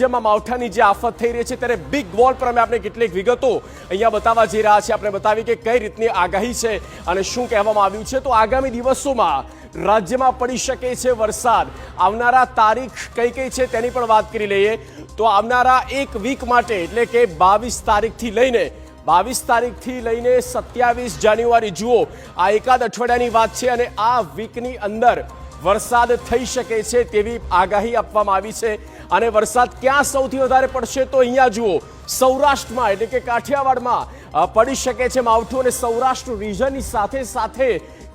જેમાં માવઠાની જે આફત થઈ રહી છે ત્યારે બિગ વોલ પર અમે આપણે કેટલીક વિગતો અહીંયા બતાવવા જઈ રહ્યા છીએ. આપણે બતાવી કે કઈ રીતની આગાહી છે અને શું કહેવામાં આવ્યું છે. તો આગામી દિવસોમાં રાજ્યમાં પડી શકે છે વરસાદ. આવનારા તારીખ કઈ કઈ છે તેની પણ વાત કરી લઈએ. તો આવનારા એક વીક માટે, એટલે કે બાવીસ તારીખથી લઈને, બાવીસ તારીખથી લઈને સત્યાવીસ જાન્યુઆરી, જુઓ, આ એકાદ અઠવાડિયાની વાત છે અને આ વીકની અંદર વરસાદ થઈ શકે છે તેવી આગાહી આપવામાં આવી છે. અને વરસાદ ક્યાં સૌથી વધારે પડશે તો અહીંયા જુઓ. સૌરાષ્ટ્રમાં એટલે કે કાઠિયાવાડમાં પડી શકે છે માવઠું અને સૌરાષ્ટ્ર રીજનની સાથે સાથે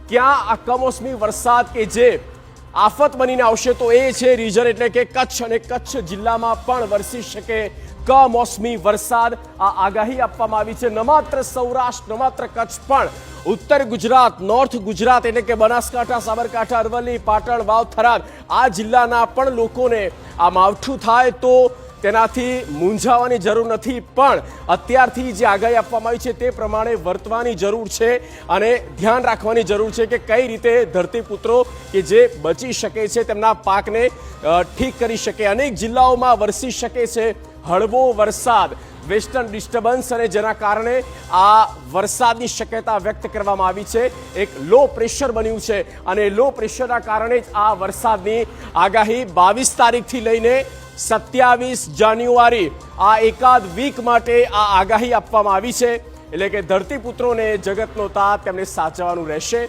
ક્યાં આ કમોસમી વરસાદ કે જે આફત બનીને આવશે તો એ છે રીજન એટલે કે કચ્છ. અને કચ્છ જિલ્લામાં પણ વરસી શકે કમોસમી વરસાદ આ આગાહી આપવામાં આવી છે? ન માત્ર સૌરાષ્ટ્ર, ન માત્ર કચ્છ, પણ ઉત્તર ગુજરાત, નોર્થ ગુજરાત એટલે કે બનાસકાંઠા, સાબરકાંઠા, અરવલ્લી, પાટણ વાવ થરાદ આ જિલ્લાના પણ લોકોને આ માવઠું થાય તો તેનાથી મૂંઝાવાની જરૂર નથી. પણ અત્યારથી જે આગાહી આપવામાં આવી છે તે પ્રમાણે વર્તવાની જરૂર છે અને ધ્યાન રાખવાની જરૂર છે કે કઈ રીતે ધરતીપુત્રો કે જે બચી શકે છે તેમના પાકને ઠીક કરી શકે. અનેક જિલ્લાઓમાં વરસી શકે છે. હળવો વરસાદ વેસ્ટર્ન ડિસ્ટર્બન્સ અને જેના કારણે આ વરસાદની શક્યતા વ્યક્ત કરવામાં આવી છે. એક લો પ્રેશર બન્યું છે અને લો પ્રેશરના કારણે જ આ વરસાદની આગાહી બાવીસ તારીખથી લઈને સત્યાવીસ જાન્યુઆરી આ એકાદ વીક માટે આ આગાહી આપવામાં આવી છે. એટલે કે ધરતીપુત્રોને જગતનો તાત તેમને સાચવવાનું રહેશે.